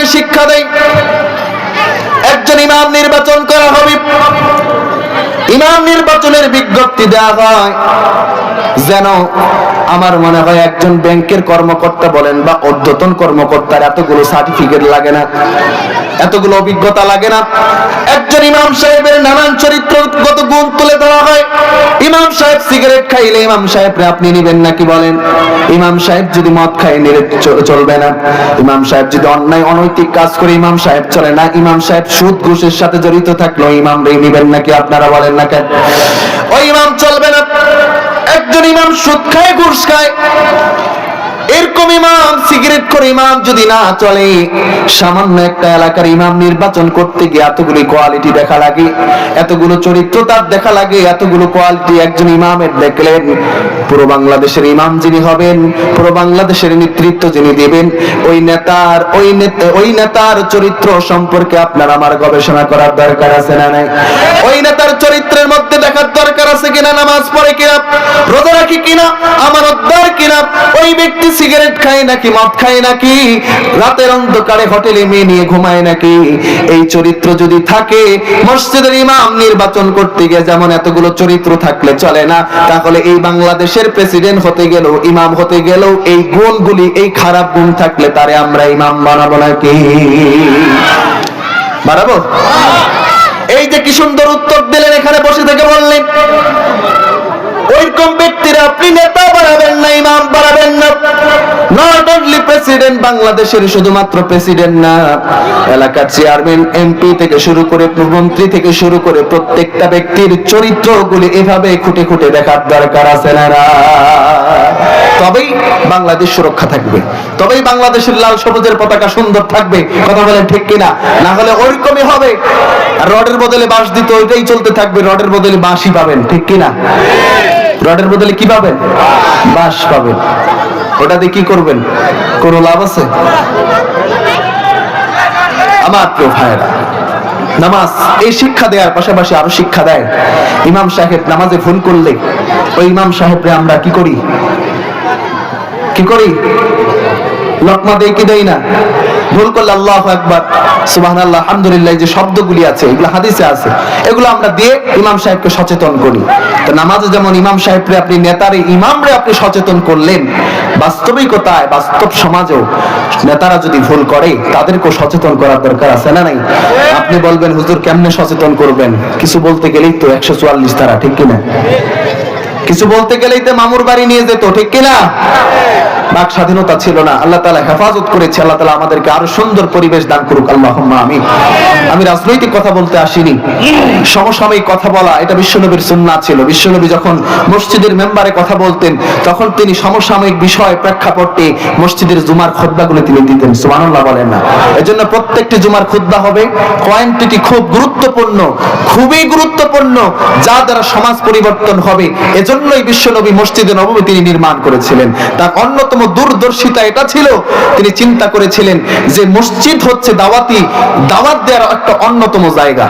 আপনাকে শিক্ষা দেয় একজন ইমাম নির্বাচন করা হবে। ইমাম নির্বাচনের বিজ্ঞপ্তি দেওয়া হয়, যেন আমার মনে হয় একজন ব্যাংকের কর্মকর্তা বলেন বা অধ্যতন কর্মকর্তার এতগুলো সার্টিফিকেট লাগে না, এতগুলো অভিজ্ঞতা লাগে না। একজন ইমাম সাহেবের নানান চরিত্রগত গুণ তুলে ধরা হয়। ইমাম সাহেব সিগারেট খাইলে ইমাম সাহেবরে আপনি নিবেন নাকি বলেন? ইমাম সাহেব যদি মদ খায় নিলে চলবে না। ইমাম সাহেব যদি অন্যায়, অনৈতিক কাজ করে ইমাম সাহেব চলে না, ইমাম সাহেব সুদ ঘুষের সাথে জড়িত থাকল ইমাম রে নিবেন নাকি আপনারা বলেন না কেন? ওই ইমাম চলবে না। একজন ইমাম সুদ খায়, ঘুষ খায়। এরকম ইমাম, সিগারেট করে ইমাম যদি না চলে, সামান্য একটা এলাকার ইমাম নির্বাচন করতে গিয়ে এতগুলো কোয়ালিটি দেখা লাগে, এতগুলো চরিত্র তার দেখা লাগে, এতগুলো কোয়ালিটি একজন ইমামের দেখলেন, পুরো বাংলাদেশের ইমাম যিনি হবেন, পুরো বাংলাদেশের নেতৃত্ব যিনি দেবেন, ওই নেতার, ওই ওই নেতার চরিত্র সম্পর্কে আপনার আমার গবেষণা করার দরকার আছে না নাই? ওই নেতার চরিত্রের মধ্যে দেখার দরকার আছে কিনা? নামাজ পড়ে কিনা? রোজা রাখি কিনা, আমার উদ্ধার কিনা, ওই ব্যক্তি সিগারেট খায় নাকি, মদ খায় নাকি? রাতের অন্ধকারে হোটেলে মেয়ে নিয়ে ঘুমায় নাকি? এই চরিত্র যদি থাকে, মসজিদের ইমাম নির্বাচন করতে গিয়ে যেমন এতগুলো চরিত্র থাকলে চলে না, তাহলে এই বাংলাদেশের প্রেসিডেন্ট হতে গেলেও, ইমাম হতে গেলেও, এই গুণগুলি, এই খারাপ গুণ থাকলে তারে আমরা ইমাম বানাবো নাকি? বানাবো? এই যে কি সুন্দর উত্তর দিলেন এখানে বসে থেকে বললেন। ওইরকম ব্যক্তিরা আপনি নেতা বাড়াবেন না, ইমাম বাড়াবেন না। নট অনলি প্রেসিডেন্ট বাংলাদেশের শুধুমাত্র প্রেসিডেন্ট না। এলাকার চেয়ারম্যান এমপি থেকে শুরু করে মন্ত্রী থেকে শুরু করে প্রত্যেকটা ব্যক্তির চরিত্রগুলি এভাবে খুঁটে খুঁটে দেখার দরকার আছে না? তবেই বাংলাদেশ সুরক্ষা থাকবে। তবেই বাংলাদেশের লাল সবুজের পতাকা সুন্দর থাকবে। কথা বলেন ঠিক কিনা? না হলে ওইরকমই হবে। রডের বদলে বাঁশ দিতে ওইটাই চলতে থাকবে। রডের বদলে বাঁশই পাবেন, ঠিক কিনা? রডের বদলে কি পাবেন? বাঁশ পাবেন। ওটা দিয়ে কি করবেন? কোনো লাভ আছে? আমার প্রিয় ভাইরা নামাজ এই শিক্ষা দেওয়ার পাশাপাশি আরও শিক্ষা দেয়। ইমাম সাহেব নামাজে ভুল করলে ওই ইমাম সাহেবরে আমরা কি করি? কি করি? লকমা দেই কি দেই না? ভুল করলে আল্লাহ একবার সুবহানাল্লাহ, আলহামদুলিল্লাহ, এই যে শব্দগুলি আছে, এগুলো হাদিসে আছে। এগুলো আমরা দিয়ে ইমাম সাহেবকে সচেতন করি। তো নামাজে যেমন ইমাম সাহেবরে আপনি, নেতারে, ইমামরে আপনি সচেতন করলেন, বাস্তবিকতায়, বাস্তব সমাজেও নেতারা যদি ভুল করে, তাদেরকেও সচেতন করার দরকার আছে না নাই? আপনি বলবেন, হুজুর, কেমনে সচেতন করবেন? কিছু বলতে গেলেই তো একশো চুয়াল্লিশ তারা, ঠিক কিনা? কিছু বলতে গেলেই তো মামুর বাড়ি নিয়ে যেত ঠিক কিনা? বাক স্বাধীনতা ছিল না আল্লাহ তালা হেফাজত করেছে আল্লাহ তালা আমাদেরকে আরও সুন্দর পরিবেশ দান করুক আল্লাহ আমি আমি রাজনৈতিক কথা বলতে আসিনি। সমসাময়িক কথা বলা এটা বিশ্বনবীর সুন্নাহ ছিল। বিশ্বনবী যখন মসজিদের মেম্বারে কথা বলতেন তখন তিনি সমসাময়িক বিষয় প্রেক্ষাপটে মসজিদের জুমার খুতবাগুলো তিনি দিতেন সুবহানাল্লাহ বলেন না। এজন্য প্রত্যেকটি জুমার খুতবা হবে কোয়ান্টিটি খুব গুরুত্বপূর্ণ খুবই গুরুত্বপূর্ণ যা দ্বারা সমাজ পরিবর্তন হবে। এজন্যই বিশ্বনবী মসজিদে নবমী তিনি নির্মাণ করেছিলেন। তার অন্যতম দূরদর্শিতা এটা ছিল, তিনি চিন্তা করেছিলেন যে মসজিদ হচ্ছে দাওয়াতি, দাওয়াত দেওয়ার একটা অন্যতম জায়গা।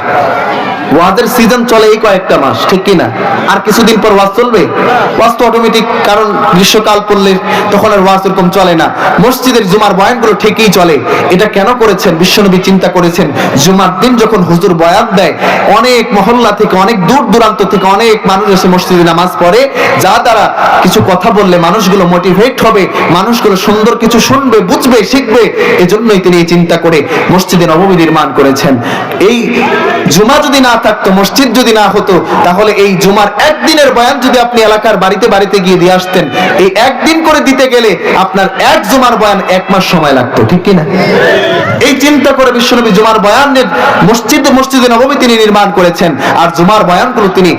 ওয়াজের সিজন চলে এই কয়েকটা মাস, ঠিক কি না আর কিছুদিন পর ওয়াজ চলবে? ওয়াজ তো অটোমেটিক কারণ গ্রীষ্মকাল পড়লে তখন আর ওয়াজ এরকম চলে না। মসজিদের জুমার বয়ানগুলো ঠিকই চলে। এটা কেন করেছেন? বিশ্বনবী চিন্তা করেছেন। জুমার দিন যখন হুজুর বয়ান দেয়, অনেক মহল্লা থেকে, অনেক দূর দূরান্ত থেকে অনেক মানুষ এসে মসজিদে নামাজ পড়ে। যা দ্বারা কিছু কথা বললে মানুষগুলো মোটিভেট হবে, মানুষগুলো সুন্দর কিছু শুনবে, বুঝবে, শিখবে, এজন্যই তিনি এই চিন্তা করে মসজিদে নবমী নির্মাণ করেছেন। এই জুমা যদি না থাকতো, মসজিদ যদি না হতো, তাহলে এই জুমার একদিনের বয়ান যদি আপনি এলাকার বাড়িতে বাড়িতে গিয়ে দিয়ে আসতেন, এই একদিন করে দিতে গেলে আপনার এক জুমার বয়ান এক মাস সময় লাগতো, ঠিক কিনা? এই চিন্তা করে বিশ্বনবী জুমার বয়ানের মসজিদ, মসজিদে নবমী তিনি নির্মাণ করেছেন, আর জুমার বয়ানগুলো তিনি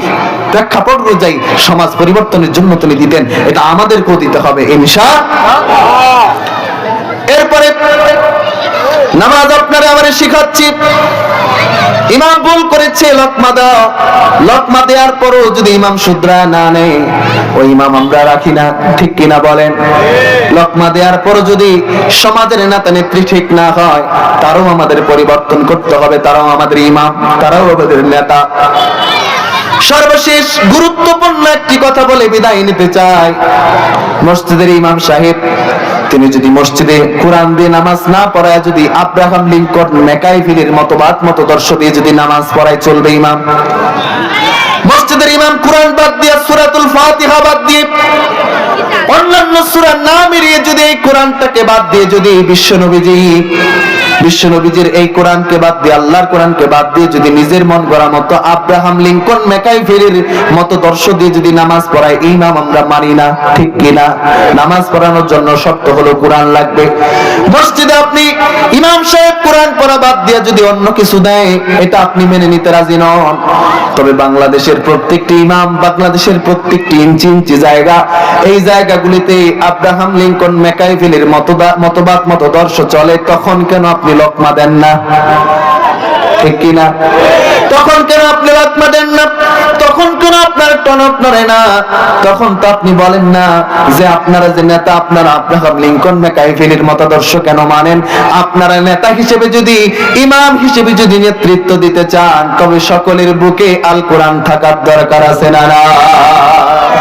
প্রেক্ষাপট অনুযায়ী সমাজ পরিবর্তনের জন্য তিনি দিতেন, এটা আমাদেরকেও দিতে হবে, ইনশা এরপরে নামাজ আপনারা আমার শিখাচ্ছি। ইমাম ভুল করেছে লকমা দাও লকমা দেওয়ার পরও যদি ইমাম শুদ্রা না নেয়, ওই ইমাম আমরা রাখি না, ঠিক কিনা বলেন? লকমা দেওয়ার পরও যদি সমাজের নেতা নেত্রী ঠিক না হয়, তারও আমাদের পরিবর্তন করতে হবে, তারাও আমাদের ইমাম, তারাও আমাদের নেতা। সর্বশেষ গুরুত্বপূর্ণ একটি কথা বলে বিদায় নিতে চাই। মসজিদের ইমাম সাহেব তিনি যদি মসজিদে কোরআন দিয়ে নামাজ না পড়ায়, যদি আব্রাহাম লিঙ্কন মেকাইভিলের মতবাদ মতদর্শ দিয়ে যদি নামাজ পড়ায়, চলবে ইমাম? মসজিদের ইমাম কোরআন বাদ দিয়ে, সুরাতুল ফাতিহা বাদ দিয়ে অন্যান্য সুরার নাম এড়িয়ে যদি এই কোরআনটাকে বাদ দিয়ে যদি বিশ্ব নবীজি, বিশ্ব নবীজির এই কোরআনকে বাদ দিয়ে, আল্লাহর কোরআনকে বাদ দিয়ে যদি নিজের মন গড়া মতো আব্রাহাম লিঙ্কন মেকাই ফেরির মতো দর্শ দিয়ে যদি নামাজ পড়ায়, এই নাম আমরা মানি না, ঠিক কিনা নামাজ পড়ানোর জন্য শর্ত হলো কোরআন লাগবে। মসজিদে আপনি ইমাম সাহেব কোরআন পড়া বাদ দিয়ে যদি অন্য কিছু দেয়, এটা আপনি মেনে নিতে রাজি নন। তবে বাংলাদেশের প্রত্যেকটি ইমাম, বাংলাদেশের প্রত্যেকটি ইঞ্চি ইঞ্চি জায়গা, এই জায়গাগুলিতে আব্রাহাম লিঙ্কন মেকাইভিলের মতবাদ, মতদর্শ চলে, তখন কেন আপনি লকমা দেন না? ঠিক কিনা? তখন কেন আপনি আত্মা দেন না? তখন কেন আপনার টনক নড়ে না? তখন তো আপনি বলেন না যে আপনারা যে নেতা, আপনারা আব্রাহাম লিঙ্কন মেকাইভিলের মতাদর্শ কেন মানেন? আপনারা নেতা হিসেবে যদি, ইমাম হিসেবে যদি নেতৃত্ব দিতে চান, তবে সকলের বুকে আল কোরআন থাকার দরকার আছে না না?